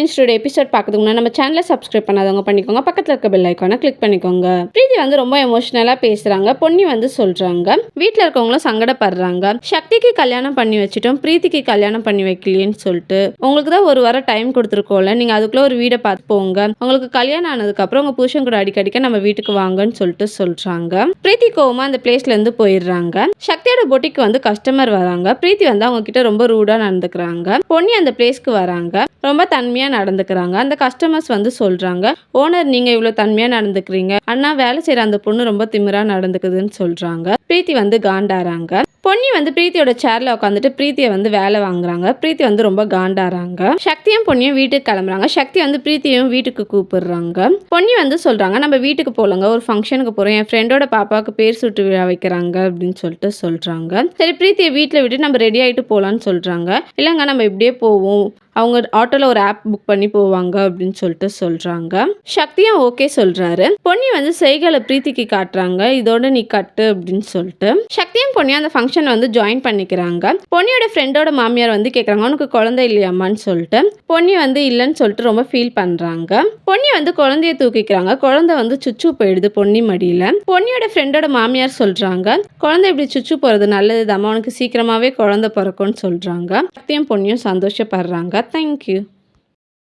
இன்ஸ்டோட episode பார்க்கறதுக்கு முன்னாடி நம்ம சேனலை சப்ஸ்கிரைப் பண்ணாதவங்க பண்ணிக்கோங்க. பக்கத்தில் இருக்க பெல் ஐக்கானை கிளிக் பண்ணிக்கோங்க. பிரீத்தி வந்து ரொம்ப எமோஷனலாக பேசுகிறாங்க பொன்னி வந்து சொல்கிறாங்க வீட்டில் இருக்கவங்களும் சங்கடப்படுறாங்க. சக்திக்கு கல்யாணம் பண்ணி வச்சுட்டோம். பிரீத்திக்கு கல்யாணம் பண்ணி வைக்கலையேன்னு சொல்லிட்டு. உங்களுக்கு தான் ஒரு வாரம் டைம் கொடுத்துருக்கோம்ல. நீங்கள் அதுக்குள்ளே ஒரு வீடை பார்த்து போங்க. உங்களுக்கு கல்யாணம் ஆனதுக்கப்புறம் உங்கள் புருஷன் கூட அடிக்கடிக்க நம்ம வீட்டுக்கு வாங்கன்னு சொல்லிட்டு சொல்கிறாங்க பிரீத்தி கோவமாக அந்த பிளேஸ்லேருந்து போயிடுறாங்க. சக்தியோட பொட்டிக்கு வந்து கஸ்டமர் வராங்க. பிரீத்தி வந்து அவங்க கிட்ட ரொம்ப ரூடாக நடந்துக்கிறாங்க. பொன்னி அந்த பிளேஸ்க்கு வராங்க. ரொம்ப தன்மையாக நடந்துக்கிறாங்க. அந்த கஸ்டமர்ஸ் வந்து சொல்கிறாங்க ஓனர் நீங்கள் இவ்வளோ தன்மையாக நடந்துக்கிறீங்க. அண்ணா வேலை செய்கிற அந்த பொண்ணு ரொம்ப திமிராக நடந்துக்குதுன்னு சொல்கிறாங்க பிரீத்தி வந்து காண்டாறாங்க. பொன்னி வந்து பிரீத்தியோட சேர்ல உட்காந்துட்டு பிரீத்தியை வந்து வேலை வாங்குறாங்க. பிரீத்தி வந்து ரொம்ப காண்டாறாங்க. சக்தியும் பொன்னியும் வீட்டுக்கு கிளம்புறாங்க. சக்தி வந்து பிரீத்தியும் வீட்டுக்கு கூப்பிடுறாங்க. பொன்னி வந்து சொல்றாங்க நம்ம வீட்டுக்கு போலங்க. ஒரு ஃபங்க்ஷனுக்கு போறோம். என் ஃப்ரெண்டோட பாப்பாவுக்கு பேர் சுட்டு விழா வைக்கிறாங்க. அப்படின்னு சொல்லிட்டு சொல்றாங்க. சரி பிரீத்தியை வீட்டில் விட்டு நம்ம ரெடி ஆயிட்டு போகலான்னு சொல்றாங்க. இல்லைங்க நம்ம இப்படியே போவோம். அவங்க ஆட்டோவில் ஒரு ஆப் புக் பண்ணி போவாங்க அப்படின்னு சொல்லிட்டு சொல்கிறாங்க சக்தியும் ஓகே சொல்கிறாரு பொன்னி வந்து செய்களை பிரீத்திக்கு காட்டுறாங்க. இதோட நீ கட்டு அப்படின்னு சொல்லிட்டு. சக்தியும் பொன்னியும் அந்த ஃபங்க்ஷன் வந்து ஜாயின் பண்ணிக்கிறாங்க. பொன்னியோட ஃப்ரெண்டோட மாமியார் வந்து கேட்குறாங்க உனக்கு குழந்தை இல்லையாம்மான்னு சொல்லிட்டு. பொன்னி வந்து இல்லைன்னு சொல்லிட்டு ரொம்ப ஃபீல் பண்ணுறாங்க பொன்னி வந்து குழந்தைய தூக்கிக்கிறாங்க. குழந்தை வந்து சுச்சு போயிடுது பொன்னி மடியில். பொன்னியோட ஃப்ரெண்டோட மாமியார் சொல்கிறாங்க குழந்தை இப்படி சுச்சு போகிறது நல்லது உனக்கு சீக்கிரமாகவே குழந்தை பிறக்கும்னு சொல்கிறாங்க சக்தியும் பொன்னியும் சந்தோஷப்படுறாங்க. Thank you.